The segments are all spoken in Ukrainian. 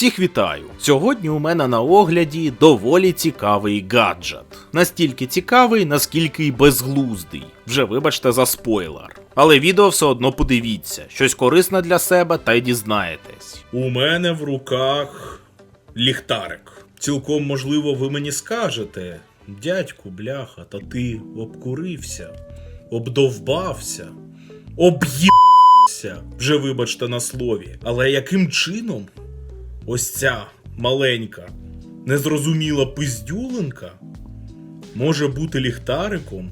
Всіх вітаю! Сьогодні у мене на огляді доволі цікавий гаджет. Настільки цікавий, наскільки й безглуздий. Вже вибачте за спойлер. Але відео все одно подивіться, щось корисне для себе та й дізнаєтесь. У мене в руках ліхтарик. Цілком можливо, ви мені скажете, дядьку, бляха, та ти обкурився, обдовбався, об'їбався, вже вибачте на слові. Але яким чином ось ця маленька, незрозуміла пиздюленка може бути ліхтариком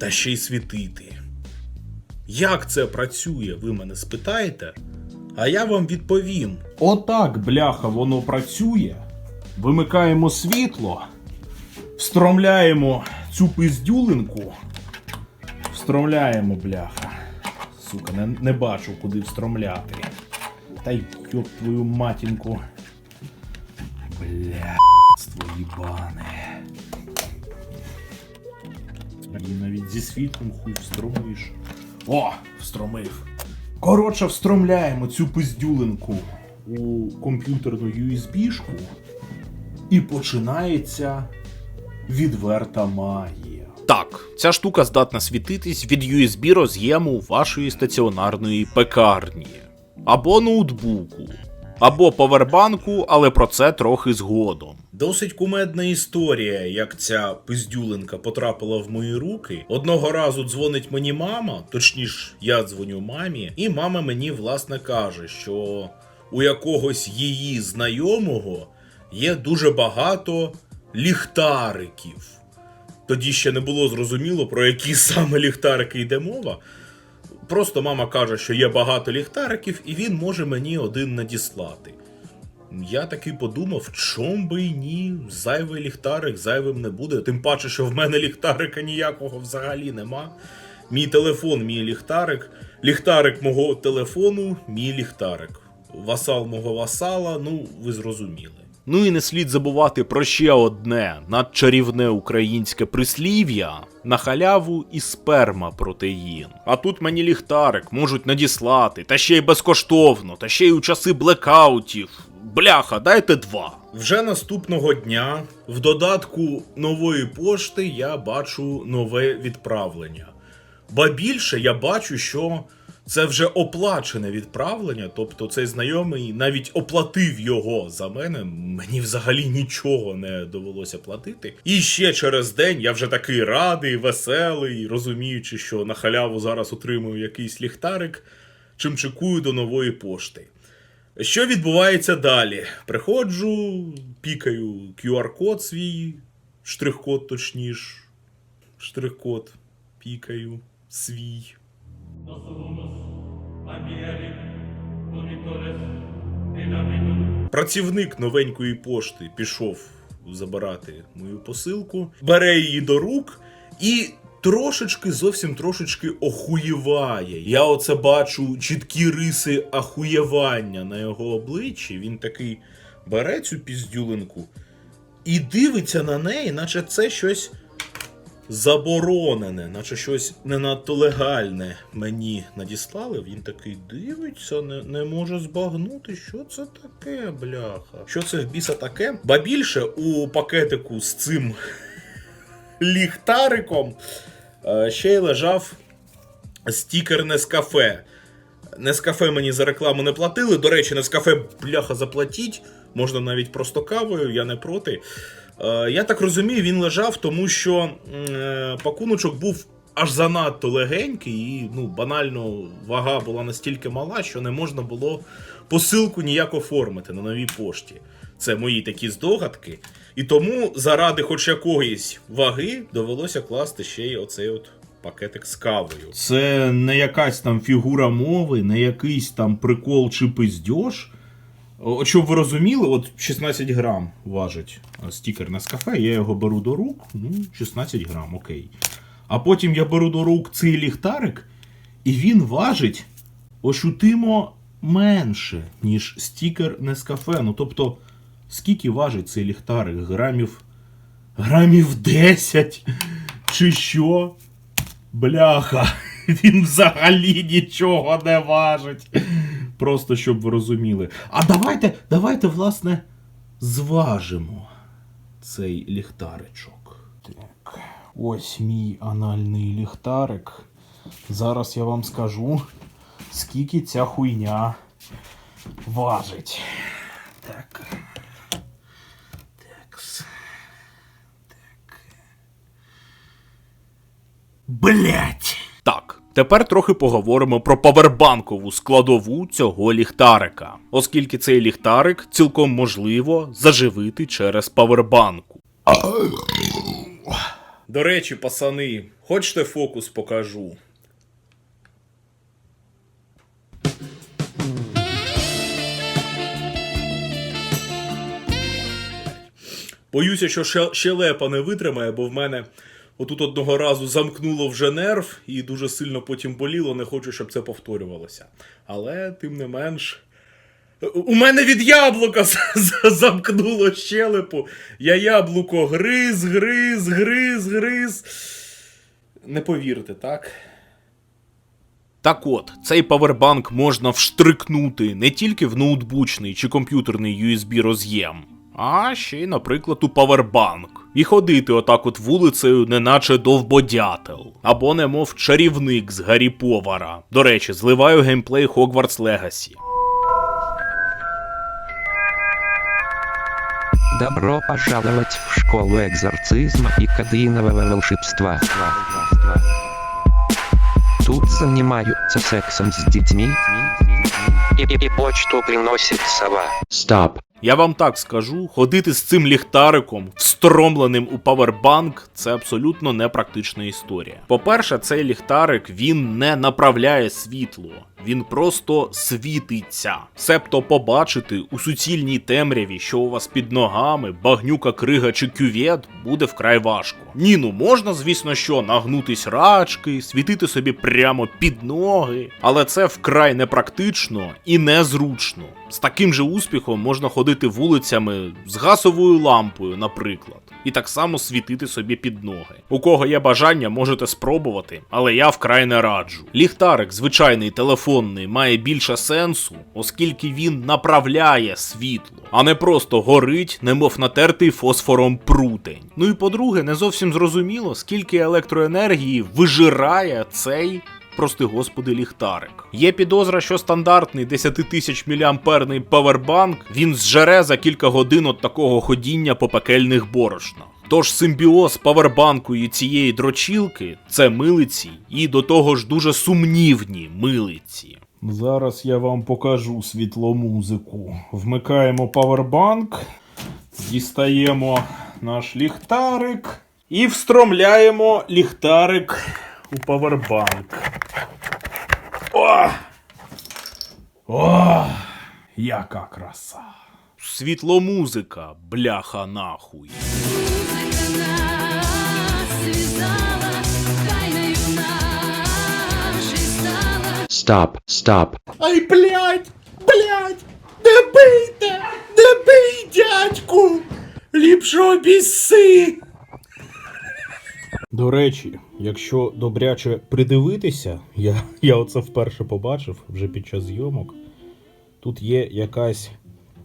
та ще й світити? Як це працює, ви мене спитаєте? А я вам відповім. Отак, бляха, воно працює. Вимикаємо світло, встромляємо цю пиздюлинку. Встромляємо, бляха. Сука, не, не бачу, куди встромляти. Та й йоп твою матінку. Бля, їбане. І навіть зі світлом хуй встромиш. О, встромив. Коротше, встромляємо цю пиздюлинку у комп'ютерну USB-шку і починається відверта магія. Так, ця штука здатна світитись від USB роз'єму вашої стаціонарної пекарні, або ноутбуку, або повербанку, але про це трохи згодом. Досить кумедна історія, як ця пиздюлинка потрапила в мої руки. Одного разу дзвонить мені мама, точніше, я дзвоню мамі, і мама мені власне каже, що у якогось її знайомого є дуже багато ліхтариків. Тоді ще не було зрозуміло, про які саме ліхтарики йде мова. Просто мама каже, що є багато ліхтариків, і він може мені один надіслати. Я таки подумав, чом би й ні, зайвий ліхтарик зайвим не буде. Тим паче, що в мене ліхтарика ніякого взагалі нема. Мій телефон, мій ліхтарик, ліхтарик мого телефону, мій ліхтарик. Васал мого васала, ну ви зрозуміли. Ну і не слід забувати про ще одне надчарівне українське прислів'я на халяву і сперма протеїн. А тут мені ліхтарик можуть надіслати, та ще й безкоштовно, та ще й у часи блекаутів. Бляха, дайте два. Вже наступного дня в додатку нової пошти я бачу нове відправлення. Ба більше я бачу, що це вже оплачене відправлення, тобто цей знайомий навіть оплатив його за мене. Мені взагалі нічого не довелося платити. І ще через день я вже такий радий, веселий, розуміючи, що на халяву зараз отримую якийсь ліхтарик, чимчикую до нової пошти. Що відбувається далі? Приходжу, пікаю QR-код свій, штрих-код точніше. Штрих-код пікаю свій. Працівник новенької пошти пішов забирати мою посилку, бере її до рук і трошечки, зовсім трошечки охуєває. Я оце бачу чіткі риси ахуєвання на його обличчі. Він такий бере цю піздюлинку і дивиться на неї, наче це щось заборонене, наче щось не надто легальне мені надіслали. Він такий дивиться, не, не може збагнути, що це таке, бляха. Що це в біса таке? Ба більше у пакетику з цим ліхтариком е, ще й лежав стікер Нескафе. Нескафе мені за рекламу не платили. До речі, Нескафе, бляха, заплатіть. Можна навіть просто кавою, я не проти. Е, Я так розумію, він лежав, тому що е, пакуночок був аж занадто легенький, і ну, банально вага була настільки мала, що не можна було посилку ніяк оформити на новій пошті. Це мої такі здогадки. І тому заради хоч якоїсь ваги довелося класти ще й оцей от пакетик з кавою. Це не якась там фігура мови, не якийсь там прикол чи пиздьош. От щоб ви розуміли, от 16 грам важить е, стікер на кафе, я його беру до рук, ну, 16 грам, окей. А потім я беру до рук цей ліхтарик, і він важить ощутимо менше, ніж стікер Нескафе. Ну тобто, скільки важить цей ліхтарик? Грамів. Грамів 10? Чи що? Бляха, він взагалі нічого не важить. Просто щоб ви розуміли. А давайте, давайте, власне, зважимо цей ліхтаричок. Так, ось мій анальний ліхтарик. Зараз я вам скажу, скільки ця хуйня важить. Так. Такс. Так. Блять! Тепер трохи поговоримо про павербанкову складову цього ліхтарика, оскільки цей ліхтарик цілком можливо заживити через павербанку. До речі, пацани, хочете фокус покажу? Боюся, що ще- щелепа не витримає, бо в мене отут одного разу замкнуло вже нерв і дуже сильно потім боліло, не хочу, щоб це повторювалося. Але, тим не менш. У мене від яблука замкнуло щелепу. Я яблуко гриз, гриз, гриз, гриз. Не повірите, так? Так от, цей павербанк можна вштрикнути не тільки в ноутбучний чи комп'ютерний USB роз'єм, а ще й, наприклад, у павербанк. І ходити отак от вулицею, неначе довбодятел. Або немов чарівник з Гаррі Повара. До речі, зливаю геймплей Hogwarts Legacy. Добро пожаловать в школу экзорцизма и кадеинового волшебства. Тут занимаются сексом с детьми. И, и- и почту приносит сова. Стоп. Я вам так скажу, ходити з цим ліхтариком, встромленим у павербанк, це абсолютно непрактична історія. По-перше, цей ліхтарик він не направляє світло, він просто світиться. Себто побачити у суцільній темряві, що у вас під ногами, багнюка, крига чи кювет, буде вкрай важко. Ні, ну можна, звісно, що нагнутись рачки, світити собі прямо під ноги, але це вкрай непрактично і незручно. З таким же успіхом можна ходити вулицями з газовою лампою, наприклад, і так само світити собі під ноги. У кого є бажання, можете спробувати, але я вкрай не раджу. Ліхтарик, звичайний телефонний, має більше сенсу, оскільки він направляє світло, а не просто горить, немов натертий фосфором прутень. Ну і по-друге, не зовсім зрозуміло, скільки електроенергії вижирає цей прости господи, ліхтарик. Є підозра, що стандартний 10 тисяч міліамперний павербанк він зжере за кілька годин от такого ходіння по пекельних борошнах. Тож симбіоз павербанку і цієї дрочілки це милиці, і до того ж дуже сумнівні милиці. Зараз я вам покажу світломузику. Вмикаємо павербанк, дістаємо наш ліхтарик і встромляємо ліхтарик у павербанк. О! О! Яка краса! Світломузика, бляха нахуй. Музика нас связала, тайною нашей стала. Стоп, стоп. Ай, блядь! Блядь! Не бийте! Не бий, дядьку! Ліпше обіси! До речі, якщо добряче придивитися, я, я оце вперше побачив вже під час зйомок. Тут є якась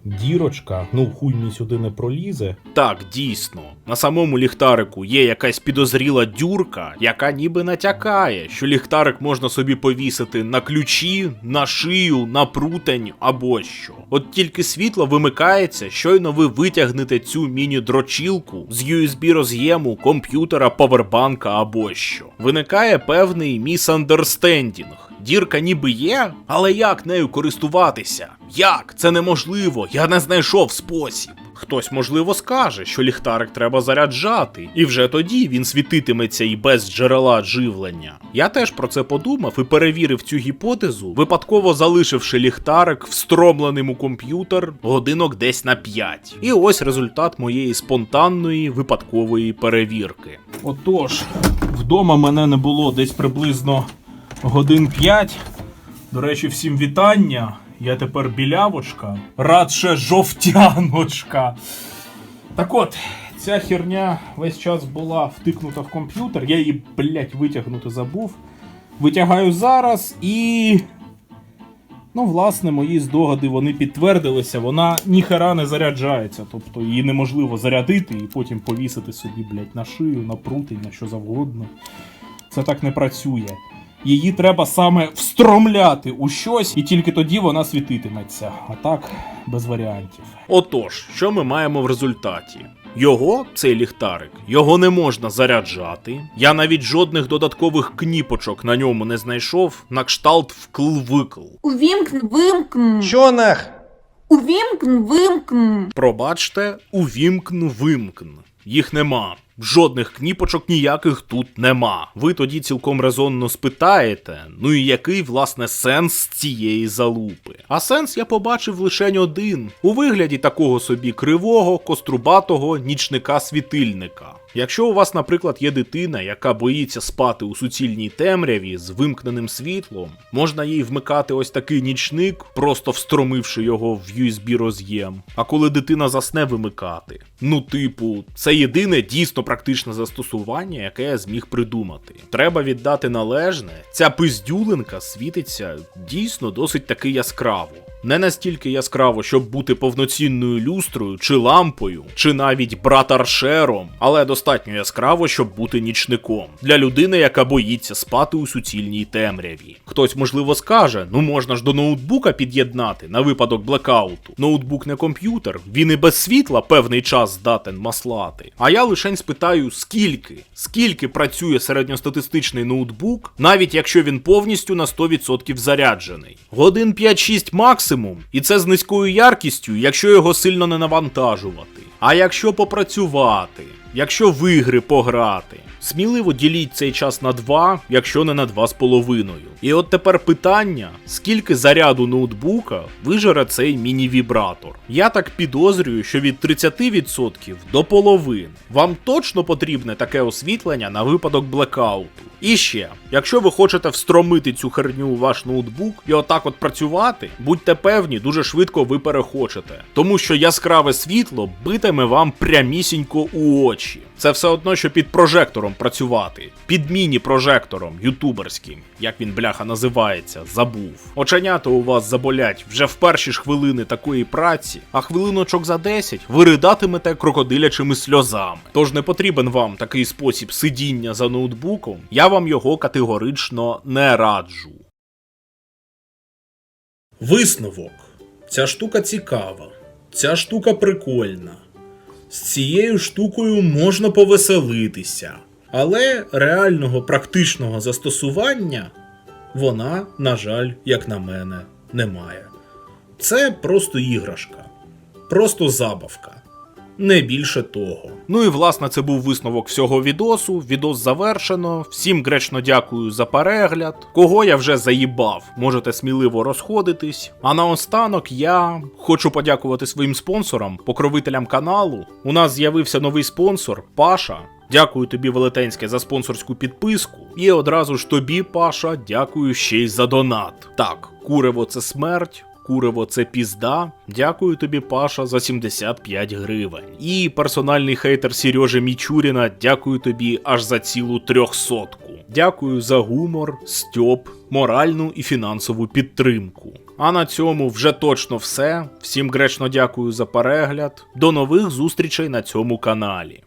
дірочка, ну хуй мені сюди не пролізе. Так, дійсно, на самому ліхтарику є якась підозріла дюрка, яка ніби натякає, що ліхтарик можна собі повісити на ключі, на шию, на прутень або що. От тільки світло вимикається, щойно ви витягнете цю міні-дрочілку з USB роз'єму, комп'ютера, павербанка або що. Виникає певний місандерстендінг. Дірка ніби є, але як нею користуватися? Як? Це неможливо, я не знайшов спосіб. Хтось, можливо, скаже, що ліхтарик треба заряджати, і вже тоді він світитиметься і без джерела живлення. Я теж про це подумав і перевірив цю гіпотезу, випадково залишивши ліхтарик встромленим у комп'ютер годинок десь на 5. І ось результат моєї спонтанної випадкової перевірки. Отож, вдома мене не було десь приблизно годин 5. До речі, всім вітання. Я тепер білявочка, радше жовтяночка. Так от, ця херня весь час була втикнута в комп'ютер. Я її, блять, витягнути забув. Витягаю зараз і. Ну, власне, мої здогади вони підтвердилися. Вона ніхера не заряджається, тобто її неможливо зарядити і потім повісити собі, блядь, на шию, на прутень, на що завгодно. Це так не працює. Її треба саме встромляти у щось, і тільки тоді вона світитиметься. А так, без варіантів. Отож, що ми маємо в результаті? Його, цей ліхтарик, його не можна заряджати. Я навіть жодних додаткових кніпочок на ньому не знайшов, на кшталт вкл-викл. Увімкн, вимкн. Чо нах? Увімкн, вимкн. Пробачте, увімкн вимкн. Їх нема. Жодних кніпочок ніяких тут нема. Ви тоді цілком резонно спитаєте, ну і який власне сенс цієї залупи? А сенс я побачив лише один у вигляді такого собі кривого, кострубатого нічника-світильника. Якщо у вас, наприклад, є дитина, яка боїться спати у суцільній темряві з вимкненим світлом, можна їй вмикати ось такий нічник, просто встромивши його в USB роз'єм. А коли дитина засне вимикати. Ну, типу, це єдине дійсно практичне застосування, яке я зміг придумати. Треба віддати належне, ця пиздюлинка світиться дійсно досить таки яскраво. Не настільки яскраво, щоб бути повноцінною люстрою чи лампою, чи навіть братаршером, але достатньо яскраво, щоб бути нічником для людини, яка боїться спати у суцільній темряві. Хтось, можливо, скаже: ну можна ж до ноутбука під'єднати на випадок блекауту. Ноутбук не комп'ютер, він і без світла певний час здатен маслати. А я лишень спитаю, скільки, скільки працює середньостатистичний ноутбук, навіть якщо він повністю на 100% заряджений. Годин 5-6 максимум, і це з низькою яркістю, якщо його сильно не навантажувати. А якщо попрацювати, якщо в ігри пограти, сміливо діліть цей час на 2, якщо не на 2,5. І от тепер питання: скільки заряду ноутбука вижере цей міні-вібратор? Я так підозрюю, що від 30% до половини. Вам точно потрібне таке освітлення на випадок блекауту. І ще, якщо ви хочете встромити цю херню у ваш ноутбук і отак от працювати, будьте певні, дуже швидко ви перехочете. Тому що яскраве світло битиме вам прямісінько у очі. Це все одно, що під прожектором працювати, під міні-прожектором ютуберським, як він бляха називається, забув. Оченята у вас заболять вже в перші ж хвилини такої праці, а хвилиночок за 10 ви ридатимете крокодилячими сльозами. Тож не потрібен вам такий спосіб сидіння за ноутбуком, я вам його категорично не раджу. Висновок. Ця штука цікава. Ця штука прикольна. З цією штукою можна повеселитися. Але реального практичного застосування вона, на жаль, як на мене, не має. Це просто іграшка, просто забавка. Не більше того. Ну і власне це був висновок всього відосу. Відос завершено. Всім гречно дякую за перегляд. Кого я вже заїбав, можете сміливо розходитись. А наостанок я хочу подякувати своїм спонсорам, покровителям каналу. У нас з'явився новий спонсор Паша. Дякую тобі, Велетенське, за спонсорську підписку. І одразу ж тобі, Паша, дякую ще й за донат. Так, курево це смерть. Курево це пізда. Дякую тобі, Паша, за 75 гривень. І персональний хейтер Сережи Мічуріна, дякую тобі аж за цілу трьохсотку. Дякую за гумор, стьоп, моральну і фінансову підтримку. А на цьому вже точно все. Всім гречно дякую за перегляд. До нових зустрічей на цьому каналі.